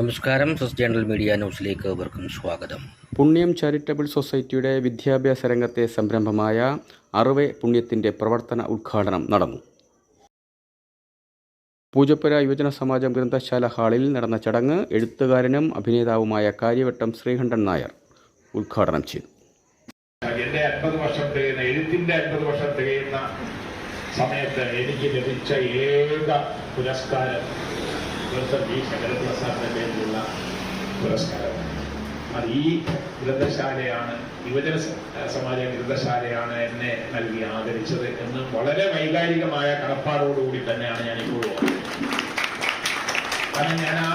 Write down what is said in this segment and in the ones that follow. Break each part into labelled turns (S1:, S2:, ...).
S1: നമസ്കാരം സസ് journal media ന്യൂസിലേക്ക് അവർക്കും സ്വാഗതം.
S2: പുണ്യം ചാരിറ്റബിൾ സൊസൈറ്റിയുടെ വിദ്യാഭ്യാസ രംഗത്തെ സംരംഭമായ അറുവെ പുണ്യത്തിന്റെ പ്രവർത്തന ഉദ്ഘാടനം നടന്നു. പൂജപ്പുര യുവജന സമാജം ഗ്രന്ഥശാല ഹാളിൽ നടന്ന ചടങ്ങ് എഴുത്തുകാരനും അഭിനേതാവുമായ കാര്യവട്ടം ശ്രീകണ്ഠൻ നായർ ഉദ്ഘാടനം ചെയ്തു.
S3: എന്റെ അൻപത് വർഷം തികയുന്ന എഴുത്തിന്റെ അൻപത് വർഷം തികയുന്ന സമയത്ത് എനിക്ക് ലഭിച്ച ഏക പുരസ്കാരം പ്രൊഫസർ ജി ശങ്കരപ്രസാദിന്റെ പേരിലുള്ള പുരസ്കാരം അത് ഈ ഗ്രന്ഥശാലയാണ് യുവജന സമാജ ഗ്രന്ഥശാലയാണ് എന്നെ നൽകി ആദരിച്ചത് എന്ന് വളരെ വൈകാരികമായ കടപ്പാടോടുകൂടി തന്നെയാണ് ഞാൻ ഇപ്പോഴും കാരണം ഞാൻ ആ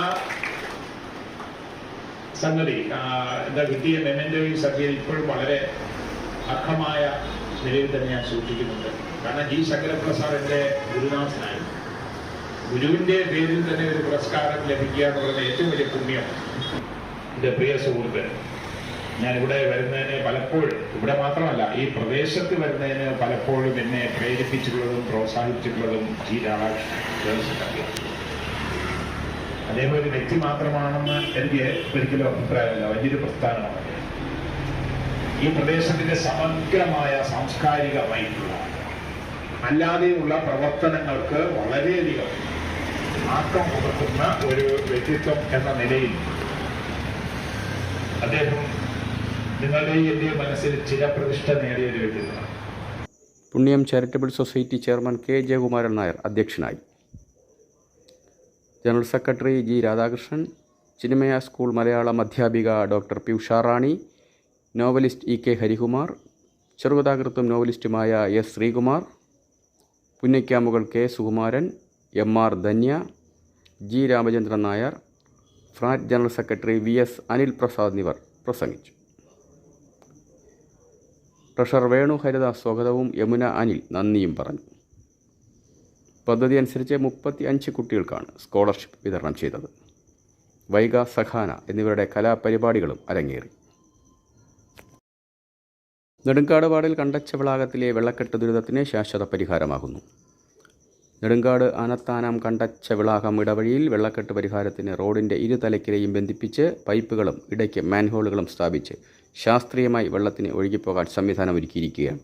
S3: സംഗതി എന്താ കിട്ടിയ മെമെന്റോയും സംഗതി ഇപ്പോഴും വളരെ അർഹമായ നിലയിൽ തന്നെ ഞാൻ സൂക്ഷിക്കുന്നുണ്ട്. കാരണം ജി ശങ്കരപ്രസാദ് എന്റെ ഗുരുനാഥനായിരുന്നു. ഗുരുവിന്റെ പേരിൽ തന്നെ ഒരു പുരസ്കാരം ലഭിക്കുക എന്ന് പറയുന്ന ഏറ്റവും വലിയ പുണ്യം. എന്റെ പ്രിയ സുഹൃത്ത് ഞാൻ ഇവിടെ വരുന്നതിന് പലപ്പോഴും ഇവിടെ മാത്രമല്ല ഈ പ്രദേശത്ത് വരുന്നതിന് പലപ്പോഴും എന്നെ പ്രേരിപ്പിച്ചിട്ടുള്ളതും പ്രോത്സാഹിപ്പിച്ചിട്ടുള്ളതും ജി രാധാകൃഷ്ണൻ. അദ്ദേഹം ഒരു വ്യക്തി മാത്രമാണെന്ന് എനിക്ക് ഒരിക്കലും അഭിപ്രായമില്ല. വലിയൊരു പ്രസ്ഥാനമാണ് ഈ പ്രദേശത്തിന്റെ സമഗ്രമായ സാംസ്കാരികമായിട്ടുള്ള അല്ലാതെയുള്ള പ്രവർത്തനങ്ങൾക്ക് വളരെയധികം ആക്കം പുലർത്തുന്ന ഒരു വ്യക്തിത്വം എന്ന നിലയിൽ അദ്ദേഹം നേടിയ ഒരു
S2: പുണ്യം charitable society chairman K Jayakumaran Nair അധ്യക്ഷനായി. General secretary G Radhakrishnan Chinmaya school Malayalam അധ്യാപിക doctor P Usharani novelist E K Harikumar ചെറുകഥാകൃത്തും നോവലിസ്റ്റുമായ S Sreekumar Punnakkamugal K Sukumaran M R Dhanya G Ramachandran Nair FRAT general secretary V S Anil Prasad എന്നിവർ പ്രസംഗിച്ചു. Treasurer Venu Haridas സ്വാഗതവും യമുന അനിൽ നന്ദിയും പറഞ്ഞു. പദ്ധതി അനുസരിച്ച് മുപ്പത്തി അഞ്ച് കുട്ടികൾക്കാണ് സ്കോളർഷിപ്പ് വിതരണം ചെയ്തത്. വൈഗ സഖാന എന്നിവരുടെ കലാപരിപാടികളും അരങ്ങേറി. നെടുങ്കാട് വാർഡിൽ കണ്ടച്ചവിളാകത്തിലെ വെള്ളക്കെട്ട് ദുരിതത്തിന് ശാശ്വത പരിഹാരമാകുന്നു. നെടുങ്കാട് ആനത്താനം കണ്ടച്ച വിളാകം ഇടവഴിയിൽ വെള്ളക്കെട്ട് പരിഹാരത്തിന് റോഡിന്റെ ഇരുതലക്കിലെയും ബന്ധിപ്പിച്ച് പൈപ്പുകളും ഇടയ്ക്ക് മാൻഹോളുകളും സ്ഥാപിച്ച് ശാസ്ത്രീയമായി വെള്ളത്തിന് ഒഴുകിപ്പോകാൻ സംവിധാനം ഒരുക്കിയിരിക്കുകയാണ്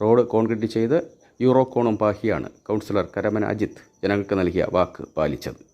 S2: റോഡ് കോൺക്രീറ്റ് ചെയ്ത് യൂറോക്കോണും പാഹിയാണ്. കൗൺസിലർ കരമന അജിത് ജനങ്ങൾക്ക് നൽകിയ വാക്ക് പാലിച്ചത്.